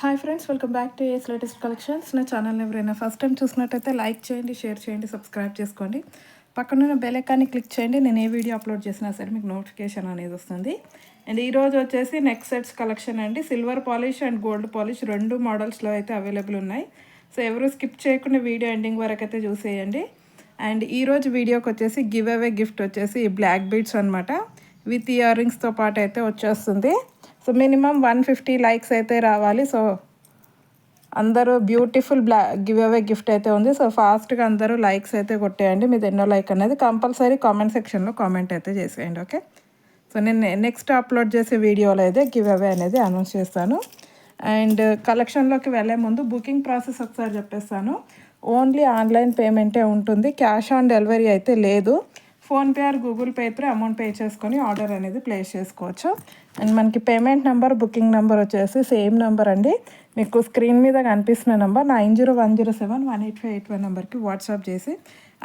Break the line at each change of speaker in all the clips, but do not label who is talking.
Hi friends welcome back to ace latest collections నా channel ఎవరైనా first time చూసినట్టయితే like చేయండి షేర్ చేయండి సబ్స్క్రైబ్ చేసుకోండి. పక్కనున్న బెల్ ఐకాన్ని క్లిక్ చేయండి. నేను ఏ వీడియో అప్లోడ్ చేసినా సరే మీకు నోటిఫికేషన్ అనేది వస్తుంది. అండ్ ఈరోజు వచ్చేసి నెక్స్ట్ సెట్స్ కలెక్షన్ అండి. Silver polish and gold polish రెండు మోడల్స్లో అయితే అవైలబుల్ ఉన్నాయి. సో ఎవరు స్కిప్ చేయకుండా వీడియో ఎండింగ్ వరకు అయితే చూసేయండి. అండ్ ఈరోజు వీడియోకి వచ్చేసి గివ్ అవే గిఫ్ట్ వచ్చేసి బ్లాక్ బీడ్స్ అనమాట విత్ ఇయర్ రింగ్స్తో పాటు అయితే వచ్చేస్తుంది. So minimum one fifty likes అయితే రావాలి. సో అందరూ బ్యూటిఫుల్ బ్లా గివ్ అవే గిఫ్ట్ అయితే ఉంది. సో ఫాస్ట్గా అందరూ లైక్స్ అయితే కొట్టేయండి. మీది ఎన్నో లైక్ అనేది కంపల్సరీ కామెంట్ సెక్షన్లో కామెంట్ అయితే చేసేయండి ఓకే? సో నేను నెక్స్ట్ అప్లోడ్ చేసే వీడియోలో అయితే గివ్ అవే అనేది అనౌన్స్ చేస్తాను. అండ్ కలెక్షన్లోకి వెళ్ళే ముందు బుకింగ్ ప్రాసెస్ ఒకసారి చెప్పేస్తాను. ఓన్లీ ఆన్లైన్ పేమెంటే ఉంటుంది. క్యాష్ ఆన్ డెలివరీ అయితే లేదు. PhonePe or Google Pay through amount pay చేసుకొని ఆర్డర్ అనేది ప్లేస్ చేసుకోవచ్చు. అండ్ మనకి పేమెంట్ నెంబర్ బుకింగ్ నెంబర్ వచ్చేసి సేమ్ నెంబర్ అండి. మీకు స్క్రీన్ మీద కనిపిస్తున్న number nine zero one zero seven one eight five eight one నెంబర్కి వాట్సాప్ చేసి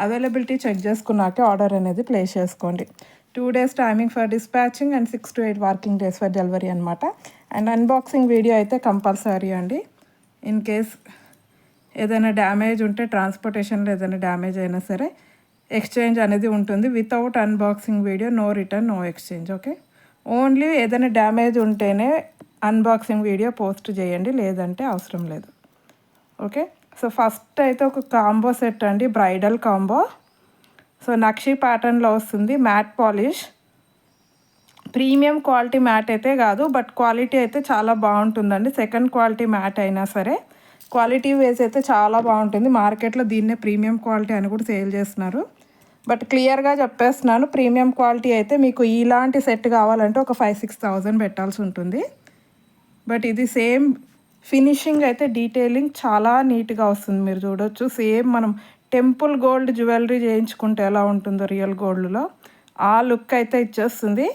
అవైలబిలిటీ చెక్ చేసుకున్నాక ఆర్డర్ అనేది ప్లేస్ చేసుకోండి. Two days timing for dispatching and six to eight working days for delivery అనమాట అండ్ అన్బాక్సింగ్ వీడియో అయితే compulsory అండి. In case ఏదైనా damage ఉంటే ట్రాన్స్పోర్టేషన్లో ఏదైనా డ్యామేజ్ అయినా సరే ఎక్స్చేంజ్ అనేది ఉంటుంది. Without unboxing video no return no exchange okay only ఏదైనా డ్యామేజ్ ఉంటేనే అన్బాక్సింగ్ వీడియో పోస్ట్ చేయండి. లేదంటే అవసరం లేదు. ఓకే సో ఫస్ట్ అయితే ఒక కాంబో సెట్ అండి. బ్రైడల్ కాంబో సో నక్షి ప్యాటర్న్లో వస్తుంది. Matte polish premium quality matte అయితే కాదు బట్ క్వాలిటీ అయితే చాలా బాగుంటుందండి. సెకండ్ క్వాలిటీ మ్యాట్ అయినా సరే. క్వాలిటీ వేస్ అయితే చాలా బాగుంటుంది. మార్కెట్లో దీన్నే ప్రీమియం క్వాలిటీ అని కూడా సేల్ చేస్తున్నారు. బట్ క్లియర్గా చెప్పేస్తున్నాను ప్రీమియం క్వాలిటీ అయితే మీకు ఇలాంటి సెట్ కావాలంటే ఒక ఫైవ్ సిక్స్ థౌజండ్ పెట్టాల్సి ఉంటుంది. బట్ ఇది సేమ్ ఫినిషింగ్ అయితే డీటెయిలింగ్ చాలా నీట్గా వస్తుంది. మీరు చూడొచ్చు సేమ్ మనం టెంపుల్ గోల్డ్ జ్యువెలరీ చేయించుకుంటే ఎలా ఉంటుందో రియల్ గోల్డ్లో. ఆ లుక్ అయితే ఇచ్చేస్తుంది.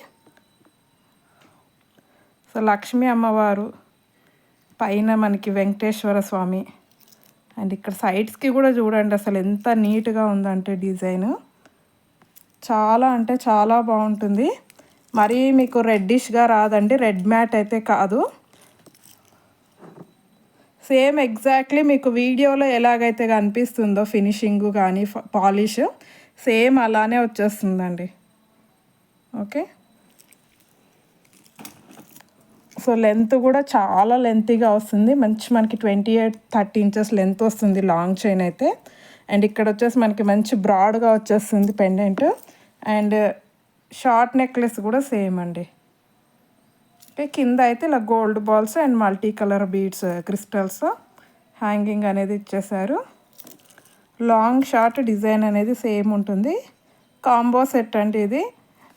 సో లక్ష్మీ అమ్మవారు పైన మనకి వెంకటేశ్వర స్వామి. అండ్ ఇక్కడ సైడ్స్కి కూడా చూడండి అసలు ఎంత నీట్గా ఉందంటే డిజైన్. చాలా అంటే చాలా బాగుంటుంది. మరీ మీకు రెడ్డిష్గా రాదండి. రెడ్ మ్యాట్ అయితే కాదు. సేమ్ ఎగ్జాక్ట్లీ మీకు వీడియోలో ఎలాగైతే కనిపిస్తుందో ఫినిషింగ్ కానీ పాలిష్ సేమ్ అలానే వచ్చేస్తుందండి. ఓకే సో లెంత్ కూడా చాలా లెంతీగా వస్తుంది. మంచి మనకి twenty eight thirty inches length వస్తుంది లాంగ్ చైన్ అయితే. అండ్ ఇక్కడ వచ్చేసి మనకి మంచి బ్రాడ్గా వచ్చేస్తుంది పెండెంట్. అండ్ షార్ట్ నెక్లెస్ కూడా సేమ్ అండి. ఓకే కింద అయితే ఇలా gold balls and multi colour beads crystals hanging అనేది ఇచ్చేసారు. లాంగ్ షార్ట్ డిజైన్ అనేది సేమ్ ఉంటుంది. కాంబో సెట్ అండి ఇది.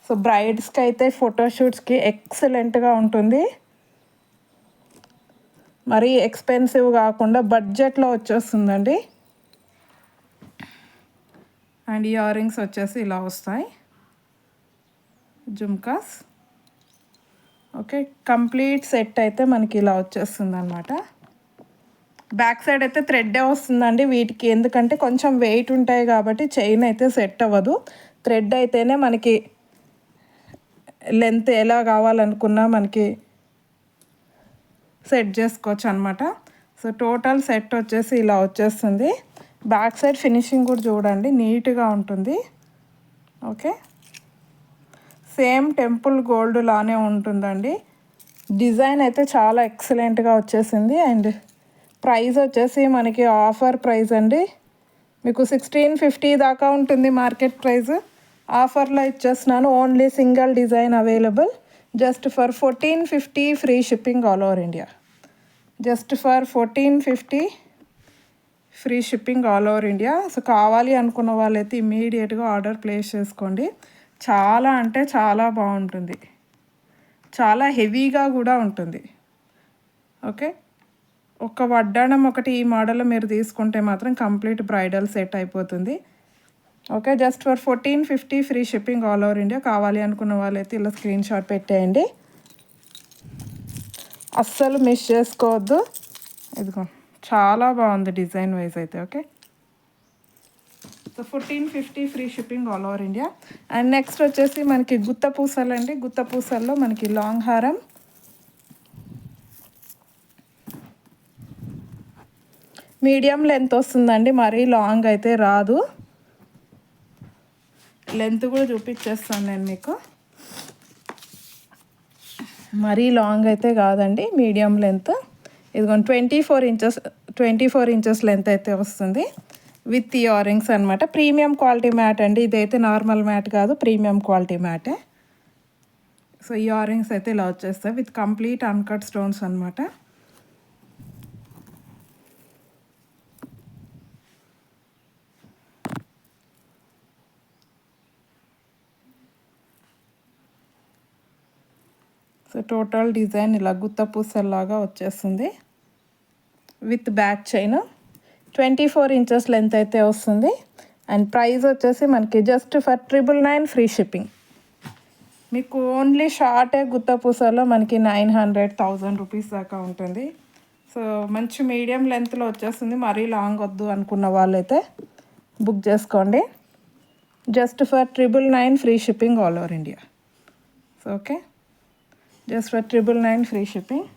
సో బ్రైడ్స్కి అయితే ఫోటోషూట్స్కి ఎక్సలెంట్గా ఉంటుంది. మరీ ఎక్స్పెన్సివ్ కాకుండా బడ్జెట్లో వచ్చేస్తుందండి. అండ్ ఇయర్ రింగ్స్ వచ్చేసి ఇలా వస్తాయి. జుమ్కాస్. ఓకే కంప్లీట్ సెట్ అయితే మనకి ఇలా వచ్చేస్తుంది అనమాట బ్యాక్ సైడ్ అయితే థ్రెడ్డే వస్తుందండి వీటికి ఎందుకంటే కొంచెం వెయిట్ ఉంటాయి కాబట్టి చైన్ అయితే సెట్ అవ్వదు. థ్రెడ్ అయితేనే మనకి లెంత్ ఎలా కావాలనుకున్నా మనకి సెట్ చేసుకోవచ్చు అనమాట సో టోటల్ సెట్ వచ్చేసి ఇలా వచ్చేస్తుంది. బ్యాక్ సైడ్ ఫినిషింగ్ కూడా చూడండి నీట్గా ఉంటుంది. ఓకే. సేమ్ టెంపుల్ గోల్డ్ లానే ఉంటుందండి. డిజైన్ అయితే చాలా ఎక్సలెంట్గా వచ్చేసింది. అండ్ ప్రైస్ వచ్చేసి మనకి ఆఫర్ ప్రైస్ అండి. మీకు సిక్స్టీన్ ఫిఫ్టీ దాకా ఉంటుంది మార్కెట్ ప్రైస్. ఆఫర్లో ఇచ్చేస్తున్నాను. Only single design available. Just for fourteen fifty free shipping all over India. Just for fourteen fifty free shipping all over India. So కావాలి అనుకున్న వాళ్ళైతే ఇమీడియట్గా ఆర్డర్ ప్లేస్ చేసుకోండి. చాలా అంటే చాలా బాగుంటుంది. చాలా హెవీగా కూడా ఉంటుంది. ఓకే? ఒక వడ్డాణం ఒకటి ఈ మోడల్ మీరు తీసుకుంటే మాత్రం కంప్లీట్ బ్రైడల్ సెట్ అయిపోతుంది. Okay? Just for fourteen fifty free shipping all over India. కావాలి అనుకున్న వాళ్ళైతే ఇలా స్క్రీన్ షాట్ పెట్టేయండి. అస్సలు మిస్ చేసుకోవద్దు. ఇదిగో. చాలా బాగుంది డిజైన్ వైజ్ అయితే okay? So fourteen fifty free shipping all over India and next వచ్చేసి మనకి గుత్త పూసలు అండి. గుత్త పూసల్లో మనకి లాంగ్ హారం. మీడియం లెంత్ వస్తుందండి మరీ లాంగ్ అయితే రాదు. లెంత్ కూడా చూపించేస్తాను నేను మీకు. మరీ లాంగ్ అయితే కాదండి మీడియం లెంత్. ఇదిగోండి twenty four inches twenty four inches length అయితే వస్తుంది. విత్ ఇయర్ రింగ్స్ అనమాట ప్రీమియం క్వాలిటీ మ్యాట్ అండి. ఇదైతే నార్మల్ మ్యాట్ కాదు ప్రీమియం క్వాలిటీ మ్యాటే సో ఇయర్ రింగ్స్ అయితే ఇలా వచ్చేస్తాయి. విత్ కంప్లీట్ అన్కట్ స్టోన్స్ అనమాట సో టోటల్ డిజైన్ ఇలా గుత్త పూసల్లాగా వచ్చేస్తుంది. With back chain. Twenty four inches length అయితే వస్తుంది. అండ్ ప్రైస్ వచ్చేసి మనకి just for triple nine free shipping మీకు ఓన్లీ షార్టే గుత్తపూసలో మనకి నైన్ హండ్రెడ్ థౌజండ్ రూపీస్ దాకా ఉంటుంది. సో మంచి మీడియం లెంత్లో వచ్చేస్తుంది. మరీ లాంగ్ వద్దు అనుకున్న వాళ్ళైతే బుక్ చేసుకోండి. Just for triple nine free shipping all over India so okay just for triple nine free shipping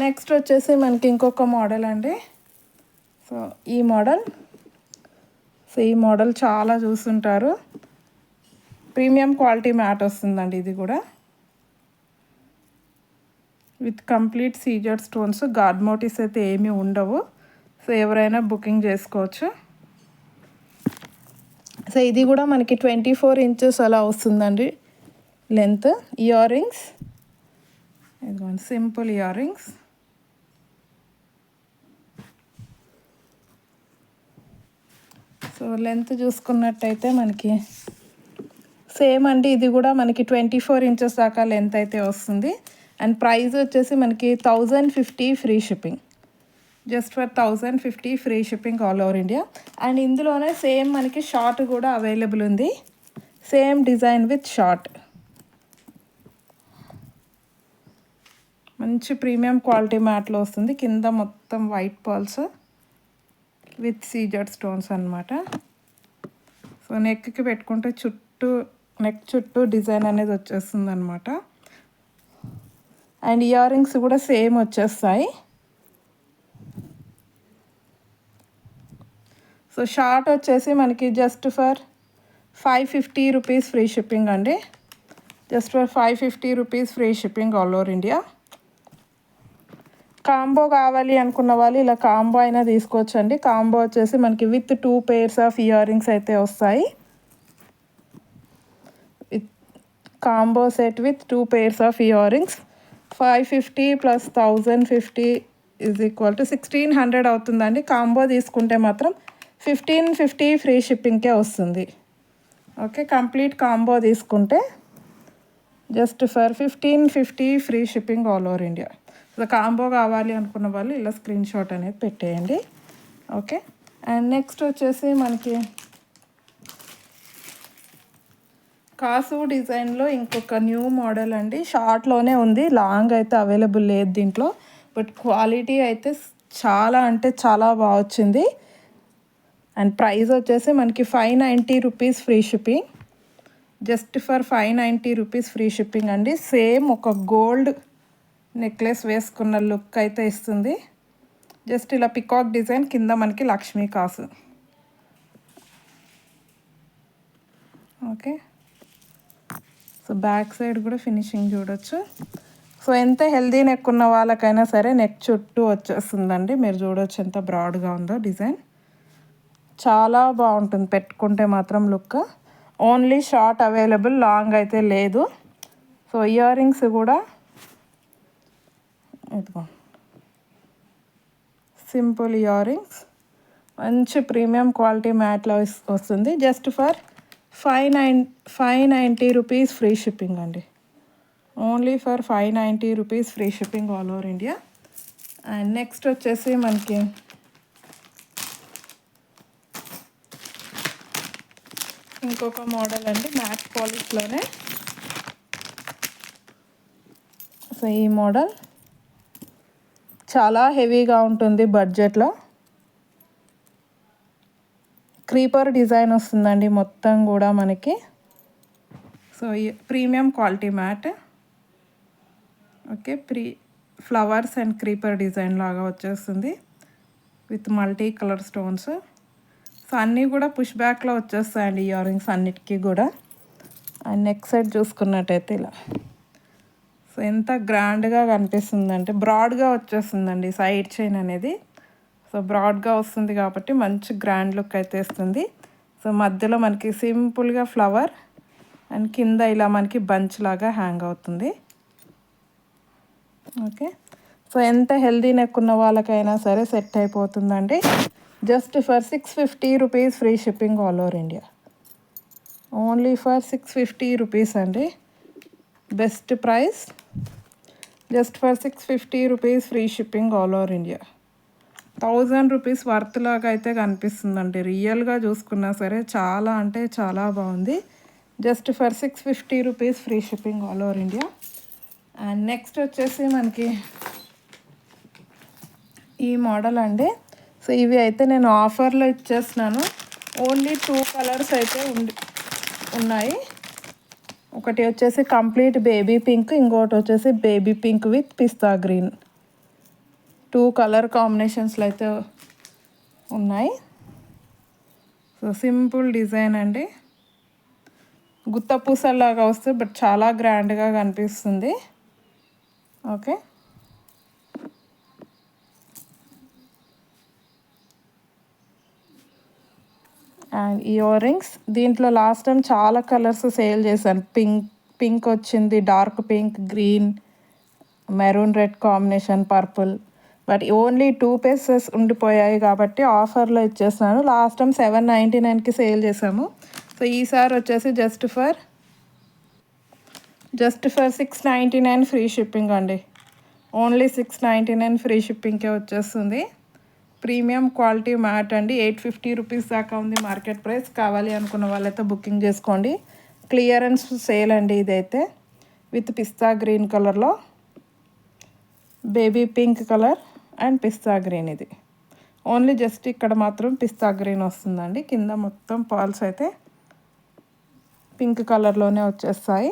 next వచ్చేసి మనకి ఇంకొక మోడల్ అండి. సో ఈ మోడల్ సో ఈ మోడల్ చాలా చూస్తుంటారు. ప్రీమియం క్వాలిటీ మ్యాట్ వస్తుందండి ఇది కూడా. With complete Caesar stones god motifs అయితే ఏమీ ఉండవు. సో ఎవరైనా బుకింగ్ చేసుకోవచ్చు. సో ఇది కూడా మనకి ట్వంటీ ఫోర్ ఇంచెస్ అలా వస్తుందండి లెంత్ ఇయర్ రింగ్స్ ఇదిగోండి simple earrings. So length చూసుకున్నట్టయితే మనకి సేమ్ అండి. ఇది కూడా మనకి ట్వంటీ ఫోర్ ఇంచెస్ దాకా లెంత్ అయితే వస్తుంది. అండ్ ప్రైస్ వచ్చేసి మనకి thousand fifty free shipping. Just for thousand fifty free shipping all over India. And ఇందులోనే సేమ్ మనకి షార్ట్ కూడా అవైలబుల్ ఉంది. Same design with short. మంచి ప్రీమియం క్వాలిటీ మ్యాట్లో వస్తుంది. కింద మొత్తం white pearls with Caesar stones అనమాట సో నెక్కి పెట్టుకుంటే చుట్టూ నెక్ చుట్టూ డిజైన్ అనేది వచ్చేస్తుంది అనమాట అండ్ ఇయర్ రింగ్స్ కూడా సేమ్ వచ్చేస్తాయి. సో షార్ట్ వచ్చేసి మనకి just for five fifty rupees free shipping అండి. Just for five fifty rupees free shipping all over India. Combo కావాలి అనుకున్న వాళ్ళు ఇలా కాంబో అయినా తీసుకోవచ్చండి. కాంబో వచ్చేసి మనకి with two pairs of earrings అయితే వస్తాయి. Combo set with two pairs of earrings five fifty plus thousand fifty is equal to sixteen hundred అవుతుందండి. కాంబో తీసుకుంటే మాత్రం ఫిఫ్టీన్ ఫిఫ్టీ ఫ్రీ షిప్పింగ్కే వస్తుంది. ఓకే కంప్లీట్ కాంబో తీసుకుంటే just for fifteen fifty free shipping all over India combo కావాలి అనుకున్న వాళ్ళు ఇలా స్క్రీన్ షాట్ అనేది పెట్టేయండి. ఓకే? అండ్ నెక్స్ట్ వచ్చేసి మనకి కాసు డిజైన్లో ఇంకొక న్యూ మోడల్ అండి. షార్ట్లోనే ఉంది. లాంగ్ అయితే అవైలబుల్ లేదు దీంట్లో. బట్ క్వాలిటీ అయితే చాలా అంటే చాలా బాగా వచ్చింది. అండ్ ప్రైస్ వచ్చేసి మనకి five ninety rupees free shipping. Just for five ninety rupees free shipping అండి. సేమ్ ఒక గోల్డ్ నెక్లెస్ వేసుకున్న లుక్ అయితే ఇస్తుంది. జస్ట్ ఇలా పికాక్ డిజైన్ కింద మనకి లక్ష్మీ కాసు. ఓకే. సో బ్యాక్ సైడ్ కూడా ఫినిషింగ్ చూడొచ్చు. సో ఎంత హెల్దీ నెక్ ఉన్న వాళ్ళకైనా సరే నెక్ చుట్టూ వచ్చేస్తుందండి. మీరు చూడొచ్చు ఎంత బ్రాడ్గా ఉందో డిజైన్. చాలా బాగుంటుంది పెట్టుకుంటే మాత్రం look. Only short available long అయితే లేదు. సో ఇయర్ రింగ్స్ కూడా ఇదిగో. సింపుల్ ఇయర్ రింగ్స్ మంచి ప్రీమియం క్వాలిటీ మ్యాట్లో వస్తుంది. Just for five nine five ninety rupees free shipping అండి. Only for five ninety rupees free shipping all over India and next వచ్చేసి మనకి ఇంకొక మోడల్ అండి మ్యాట్ పాలిష్లోనే సో ఈ మోడల్ చాలా హెవీగా ఉంటుంది బడ్జెట్లో. క్రీపర్ డిజైన్ వస్తుందండి మొత్తం కూడా మనకి. So premium quality matte. Okay pre flowers and creeper design లాగా వచ్చేస్తుంది. With multi colour stones. So అన్నీ కూడా పుష్ బ్యాక్లో వచ్చేస్తాయండి ఇయర్ రింగ్స్ అన్నిటికీ కూడా. అండ్ నెక్ సైడ్ చూసుకున్నట్టయితే ఇలా. సో ఎంత గ్రాండ్గా కనిపిస్తుందంటే బ్రాడ్గా వచ్చేస్తుందండి సైడ్ చైన్ అనేది. సో బ్రాడ్గా వస్తుంది కాబట్టి మంచి గ్రాండ్ లుక్ అయితే ఇస్తుంది. సో మధ్యలో మనకి సింపుల్గా ఫ్లవర్ అండ్ కింద ఇలా మనకి బంచ్ లాగా హ్యాంగ్ అవుతుంది. ఓకే. సో ఎంత హెల్దీ నెక్ ఉన్న వాళ్ళకైనా సరే సెట్ అయిపోతుందండి. Just for six fifty rupees free shipping all over India. Only for six fifty rupees అండి. Best price. Just for six fifty rupees free shipping all over India. Thousand rupees worth లాగా అయితే కనిపిస్తుందండి. రియల్గా చూసుకున్నా సరే చాలా అంటే చాలా బాగుంది. Just for six fifty rupees free shipping all over India. And next వచ్చేసి మనకి ఈ మోడల్ అండి. సో ఇవి అయితే నేను ఆఫర్లో ఇచ్చేస్తున్నాను. ఓన్లీ టూ కలర్స్ అయితే ఉండి ఉన్నాయి. ఒకటి వచ్చేసి కంప్లీట్ బేబీ పింక్ ఇంకోటి వచ్చేసి baby pink with pista green. Two colour కాంబినేషన్స్లో అయితే ఉన్నాయి. సో సింపుల్ డిజైన్ అండి. గుత్త పూసల్లాగా వస్తే బట్ చాలా గ్రాండ్గా కనిపిస్తుంది. ఓకే. అండ్ ఇయర్ రింగ్స్ దీంట్లో లాస్ట్ టైం చాలా కలర్స్ సేల్ చేశాను. పింక్ పింక్ వచ్చింది dark pink green maroon red combination purple but only two pieces ఉండిపోయాయి కాబట్టి ఆఫర్లో ఇచ్చేస్తున్నాను. లాస్ట్ టైం సెవెన్ నైంటీ నైన్కి సేల్ చేసాము సో ఈసారి వచ్చేసి just for just for six ninety nine free shipping అండి. Only six ninety nine free షిప్పింగ్కే వచ్చేస్తుంది. ప్రీమియం క్వాలిటీ మ్యాట్ అండి. ఎయిట్ ఫిఫ్టీ రూపీస్ దాకా ఉంది మార్కెట్ ప్రైస్. కావాలి అనుకున్న వాళ్ళైతే బుకింగ్ చేసుకోండి. క్లియరెన్స్ సేల్ అండి ఇదైతే. విత్ పిస్తా గ్రీన్ కలర్లో. Baby pink colour and pista green ఇది. ఓన్లీ జస్ట్ ఇక్కడ మాత్రం పిస్తా గ్రీన్ వస్తుందండి. కింద మొత్తం పాల్స్ అయితే పింక్ కలర్లోనే వచ్చేస్తాయి.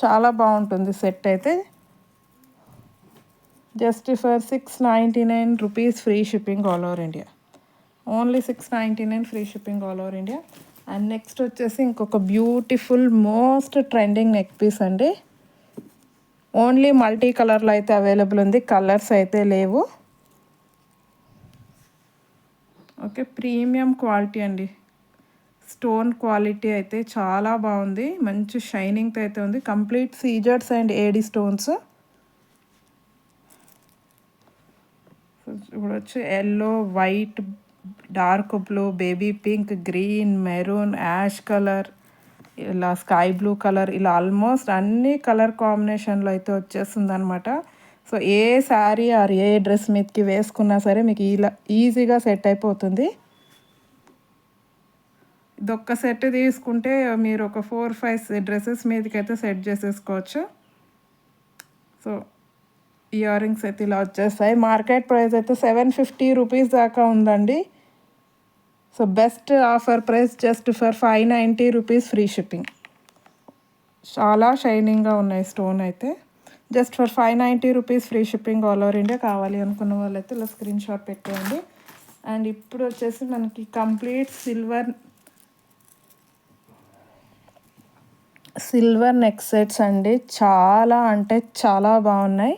చాలా బాగుంటుంది సెట్ అయితే. Just for six ninety nine rupees free shipping all over India only six ninety nine free shipping all over India and next వచ్చేసి ఇంకొక beautiful most trending neck piece అండి. ఓన్లీ మల్టీ కలర్లో అయితే అవైలబుల్ ఉంది. Colours అయితే లేవు. Okay premium quality అండి. Stone quality అయితే చాలా బాగుంది. మంచి షైనింగ్తో అయితే ఉంది. కంప్లీట్ సీజర్స్ అండ్ ఏడి స్టోన్స్ ఇప్పుడు వచ్చి yellow white dark blue baby pink green maroon ash colour ఇలా స్కై బ్లూ కలర్ ఇలా ఆల్మోస్ట్ అన్ని కలర్ కాంబినేషన్లో అయితే వచ్చేస్తుంది అనమాట so a sari or a dress మీదకి వేసుకున్నా సరే మీకు ఇలా ఈజీగా సెట్ అయిపోతుంది. ఇదొక్క సెట్ తీసుకుంటే మీరు ఒక ఫోర్ ఫైవ్ డ్రెస్సెస్ మీదకి అయితే సెట్ చేసేసుకోవచ్చు. సో ఇయర్ రింగ్స్ అయితే ఇలా వచ్చేస్తాయి. మార్కెట్ ప్రైస్ అయితే సెవెన్ ఫిఫ్టీ రూపీస్ దాకా ఉందండి. So best offer price just for five ninety rupees free shipping. చాలా షైనింగ్గా ఉన్నాయి స్టోన్ అయితే. Just for five ninety rupees free shipping all over India కావాలి అనుకున్న వాళ్ళైతే ఇలా స్క్రీన్ షాట్ పెట్టేయండి. అండ్ ఇప్పుడు వచ్చేసి మనకి complete silver silver neck sets అండి. చాలా అంటే చాలా బాగున్నాయి.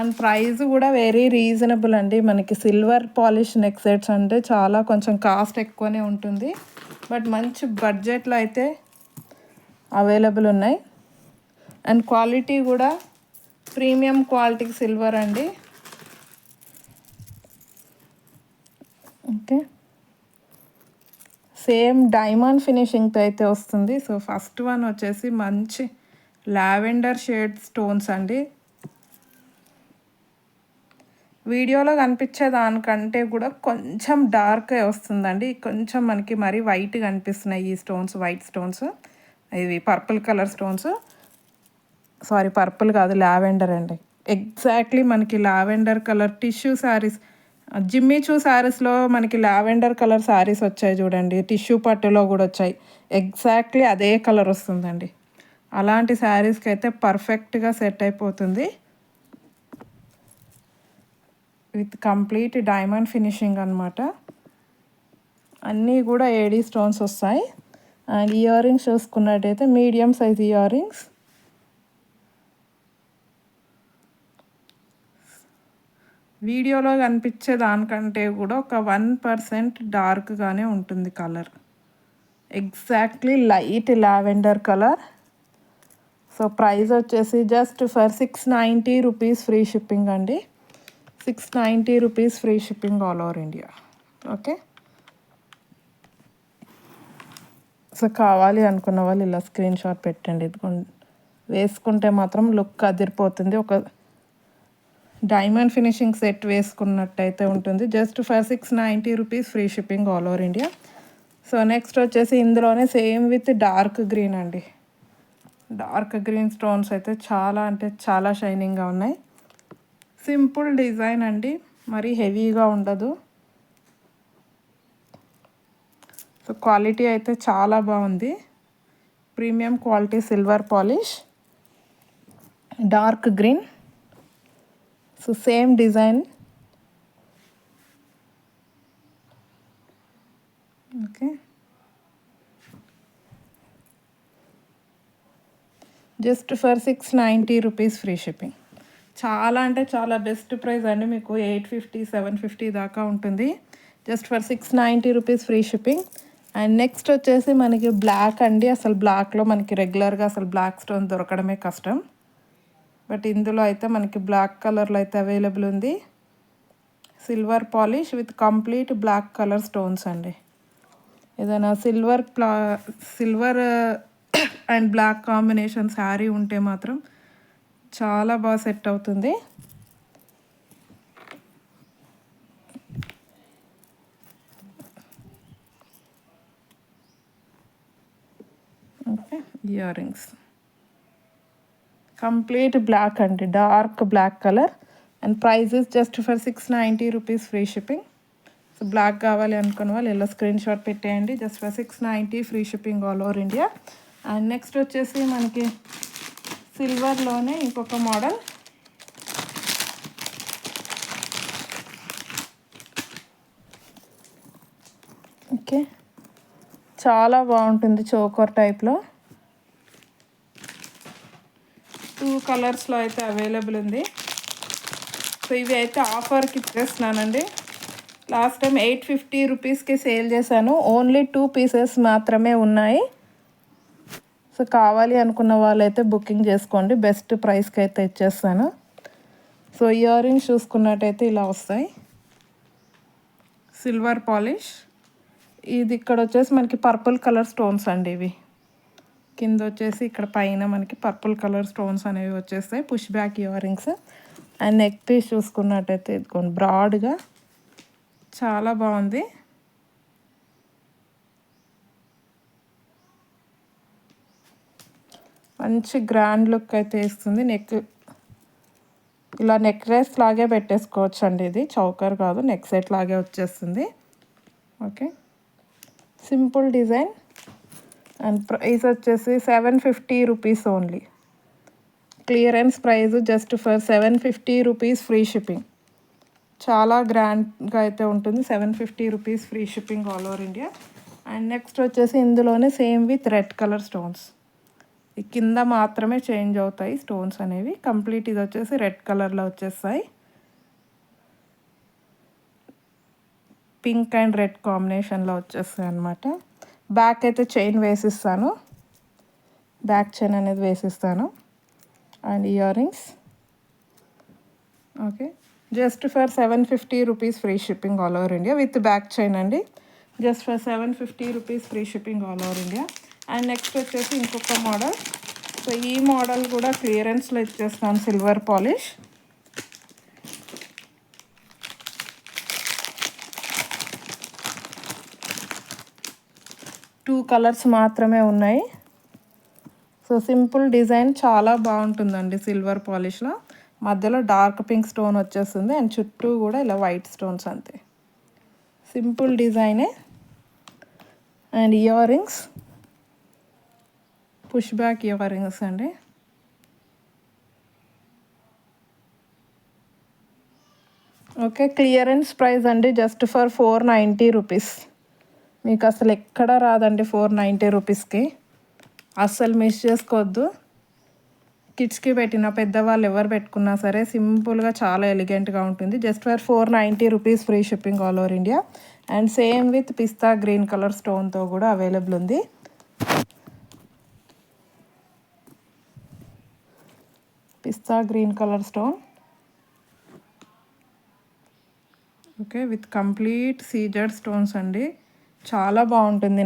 అండ్ ప్రైస్ కూడా వెరీ రీజనబుల్ అండి. మనకి సిల్వర్ పాలిష్ నెక్ సెట్స్ అంటే చాలా కొంచెం కాస్ట్ ఎక్కువనే ఉంటుంది. బట్ మంచి బడ్జెట్లో అయితే అవైలబుల్ ఉన్నాయి. అండ్ క్వాలిటీ కూడా ప్రీమియం క్వాలిటీ సిల్వర్ అండి. ఓకే సేమ్ డైమండ్ ఫినిషింగ్తో అయితే వస్తుంది. సో ఫస్ట్ వన్ వచ్చేసి మంచి లావెండర్ షేడ్ స్టోన్స్ అండి. వీడియోలో కనిపించే దానికంటే కూడా కొంచెం డార్క్ వస్తుందండి. కొంచెం మనకి మరీ వైట్ కనిపిస్తున్నాయి ఈ స్టోన్స్ వైట్ స్టోన్స్ ఇవి purple colour stones sorry purple కాదు లావెండర్ అండి. ఎగ్జాక్ట్లీ మనకి lavender colour tissue saris Jimmy Choo శారీస్లో మనకి లావెండర్ కలర్ శారీస్ వచ్చాయి చూడండి. టిష్యూ పట్టులో కూడా వచ్చాయి. ఎగ్జాక్ట్లీ అదే కలర్ వస్తుందండి. అలాంటి శారీస్కి అయితే పర్ఫెక్ట్గా సెట్ అయిపోతుంది. విత్ కంప్లీట్ డైమండ్ ఫినిషింగ్ అనమాట అన్నీ కూడా ఏడీ స్టోన్స్ వస్తాయి. అండ్ ఇయర్ రింగ్స్ చూసుకున్నట్టయితే మీడియం సైజ్ ఇయర్ రింగ్స్ వీడియోలో కనిపించే దానికంటే కూడా ఒక వన్ పర్సెంట్ డార్క్గానే ఉంటుంది colour. Exactly light lavender colour. So price వచ్చేసి just for six ninety rupees free shipping అండి. Six ninety rupees free shipping all over India okay so కావాలి అనుకున్న వాళ్ళు ఇలా స్క్రీన్ షాట్ పెట్టండి. వేసుకుంటే మాత్రం లుక్ అదిరిపోతుంది. ఒక డైమండ్ ఫినిషింగ్ సెట్ వేసుకున్నట్టయితే ఉంటుంది. Just for six ninety rupees free shipping all over India so next వచ్చేసి ఇందులోనే సేమ్ విత్ డార్క్ గ్రీన్ అండి. డార్క్ గ్రీన్ స్టోన్స్ అయితే చాలా అంటే చాలా షైనింగ్గా ఉన్నాయి. సింపుల్ డిజైన్ అండి మరి హెవీగా ఉండదు. సో క్వాలిటీ అయితే చాలా బాగుంది. Premium quality silver polish dark green. So same design. Okay. Just for six ninety rupees free shipping. చాలా అంటే చాలా బెస్ట్ ప్రైస్ అండి మీకు ఎయిట్ ఫిఫ్టీ సెవెన్ ఫిఫ్టీ దాకా ఉంటుంది. Just for six ninety rupees free shipping and next వచ్చేసి మనకి black అండి. అసలు బ్లాక్లో మనకి రెగ్యులర్గా అసలు బ్లాక్ స్టోన్ దొరకడమే కష్టం. బట్ ఇందులో అయితే మనకి బ్లాక్ కలర్లో అయితే అవైలబుల్ ఉంది. Silver polish with complete black colour stones అండి. ఏదైనా సిల్వర్ ప్లా silver and black combination sari ఉంటే మాత్రం చాలా బాగా సెట్ అవుతుంది. Okay ear rings complete black అండి dark black colour. And prices just for six ninety rupees free shipping. So black కావాలి అనుకున్న వాళ్ళు ఇలా స్క్రీన్ షాట్ పెట్టేయండి. Just for six ninety free shipping all over India. And next వచ్చేసి మనకి సిల్వర్లోనే ఇంకొక model. Okay. చాలా బాగుంటుంది చోకర్ టైప్లో. టూ కలర్స్లో అయితే అవైలబుల్ ఉంది. సో ఇవి అయితే ఆఫర్కి ఇచ్చేస్తున్నానండి. లాస్ట్ టైం ఎయిట్ ఫిఫ్టీ రూపీస్కి సేల్ చేశాను. ఓన్లీ టూ పీసెస్ మాత్రమే ఉన్నాయి. సో కావాలి అనుకున్న వాళ్ళైతే బుకింగ్ చేసుకోండి. బెస్ట్ ప్రైస్కి అయితే ఇచ్చేస్తాను. సో ఇయర్ రింగ్స్ చూసుకున్నట్టయితే ఇలా వస్తాయి. Silver polish. ఇది ఇక్కడ వచ్చేసి మనకి పర్పుల్ కలర్ స్టోన్స్ అండి ఇవి. కింద వచ్చేసి ఇక్కడ పైన మనకి పర్పుల్ కలర్ స్టోన్స్ అనేవి వచ్చేస్తాయి. Push back ear rings. And neck piece చూసుకున్నట్టయితే ఇదిగోండి బ్రాడ్గా చాలా బాగుంది. మంచి గ్రాండ్ లుక్ అయితే ఇస్తుంది. నెక్ ఇలా నెక్ రేస్ లాగే పెట్టేసుకోవచ్చు అండి ఇది. చౌకర్ కాదు నెక్ సెట్ లాగే వచ్చేస్తుంది. Okay simple design and price వచ్చేసి seven fifty rupees only clearance price just for seven fifty rupees free shipping చాలా గ్రాండ్గా అయితే ఉంటుంది. Seven fifty rupees free shipping all over India and next వచ్చేసి ఇందులోనే same with red colour stones కింద మాత్రమే change అవుతాయి స్టోన్స్ అనేవి. కంప్లీట్ ఇది వచ్చేసి రెడ్ కలర్లో వచ్చేస్తాయి. పింక్ అండ్ రెడ్ కాంబినేషన్లో వచ్చేస్తాయి అనమాట బ్యాక్ అయితే చైన్ వేసిస్తాను. బ్యాక్ చైన్ అనేది వేసిస్తాను. And ear rings. Okay. Just for seven fifty rupees free shipping all over India with back chain అండి. Just for seven fifty rupees free shipping all over India. And next వచ్చేసి ఇంకొక model so ఈ model కూడా క్లియరెన్స్లో ఇచ్చేస్తాను silver polish two colours మాత్రమే ఉన్నాయి. So simple design చాలా బాగుంటుందండి సిల్వర్ పాలిష్లో మధ్యలో డార్క్ పింక్ స్టోన్ వచ్చేస్తుంది అండ్ చుట్టూ కూడా ఇలా వైట్ స్టోన్స్ అంతే. Simple డిజైనే and ear rings push back ear rings అండి ఓకే క్లియరెన్స్ ప్రైస్ అండి just for four ninety rupees మీకు అసలు ఎక్కడ రాదండి ఫోర్ నైంటీ రూపీస్కి అస్సలు మిస్ చేసుకోవద్దు. కిడ్స్కి పెట్టిన పెద్దవాళ్ళు ఎవరు పెట్టుకున్నా సరే సింపుల్గా చాలా ఎలిగెంట్గా ఉంటుంది. Just for four ninety rupees free shipping all over India and same with pista green colour స్టోన్తో కూడా అవైలబుల్ ఉంది. Pista green colour stone. Okay with complete CZ stones అండి. చాలా బాగుంటుంది.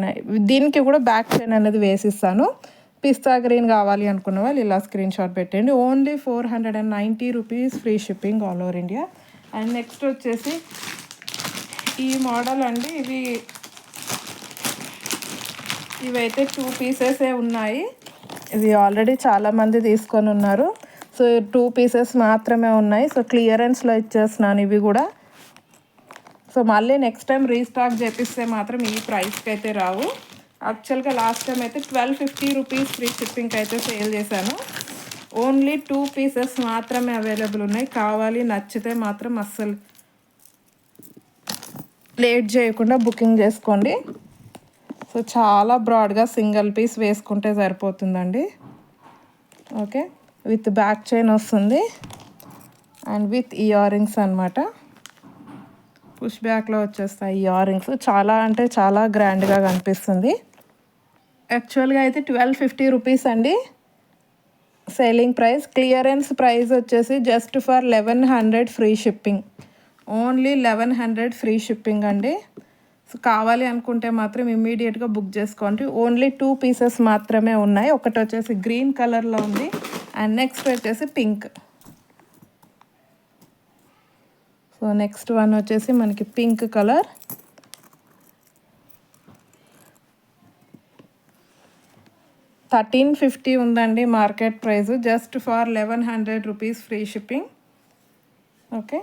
దీనికి కూడా బ్యాక్ చైన్ అనేది వేసిస్తాను. పిస్తా గ్రీన్ కావాలి అనుకున్న వాళ్ళు ఇలా స్క్రీన్ షాట్ పెట్టండి. Only four hundred and ninety rupees free shipping all over India. And next వచ్చేసి ఈ మోడల్ అండి. ఇవి ఇవైతే టూ పీసెసే ఉన్నాయి. ఇవి ఆల్రెడీ చాలామంది తీసుకొని ఉన్నారు. సో టూ పీసెస్ మాత్రమే ఉన్నాయి. సో క్లియరెన్స్లో ఇచ్చేస్తున్నాను ఇవి కూడా. సో మళ్ళీ నెక్స్ట్ టైం రీస్టాక్ చేపిస్తే మాత్రం ఈ ప్రైస్కి అయితే రావు. యాక్చువల్గా లాస్ట్ టైం అయితే ట్వెల్వ్ ఫిఫ్టీ రూపీస్ ఫ్రీ షిప్పింగ్కి అయితే సేల్ చేశాను. ఓన్లీ టూ పీసెస్ మాత్రమే అవైలబుల్ ఉన్నాయి. కావాలి నచ్చితే మాత్రం అస్సలు లేట్ చేయకుండా బుకింగ్ చేసుకోండి. సో చాలా బ్రాడ్గా సింగిల్ పీస్ వేసుకుంటే సరిపోతుందండి. ఓకే? విత్ బ్యాక్ చైన్ వస్తుంది. అండ్ విత్ ఇయర్ రింగ్స్ అనమాట పుష్ బ్యాక్లో వచ్చేస్తాయి ఇయర్ రింగ్స్. చాలా అంటే చాలా గ్రాండ్గా కనిపిస్తుంది. యాక్చువల్గా అయితే ట్వెల్వ్ ఫిఫ్టీ రూపీస్ అండి. సెల్లింగ్ ప్రైస్ క్లియరెన్స్ ప్రైస్ వచ్చేసి just for eleven hundred free shipping only eleven hundred free shipping అండి. సో కావాలి అనుకుంటే మాత్రం ఇమ్మీడియట్గా బుక్ చేసుకోండి. ఓన్లీ టూ పీసెస్ మాత్రమే ఉన్నాయి. ఒకటి వచ్చేసి గ్రీన్ కలర్లో ఉంది. అండ్ నెక్స్ట్ వచ్చేసి పింక్ సో నెక్స్ట్ వన్ వచ్చేసి మనకి పింక్ కలర్ థర్టీన్ ఫిఫ్టీ ఉందండి market price just for eleven hundred rupees free shipping okay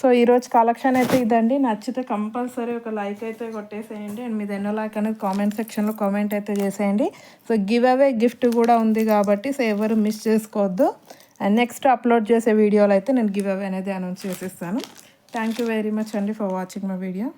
so ఈరోజు కలెక్షన్ అయితే ఇదండి. నచ్చితే కంపల్సరీ ఒక లైక్ అయితే కొట్టేసేయండి. అండ్ మీద ఎన్నో లైక్ అనేది కామెంట్ సెక్షన్లో కామెంట్ అయితే చేసేయండి. సో గివ్ అవే గిఫ్ట్ కూడా ఉంది కాబట్టి సో ఎవరు మిస్ చేసుకోవద్దు. అండ్ నెక్స్ట్ అప్లోడ్ చేసే వీడియోలో అయితే నేను గివ్ అవే అనేది అనౌన్స్ చేసేస్తాను. థ్యాంక్ యూ వెరీ మచ్ అండి ఫర్ వాచింగ్ మై వీడియో.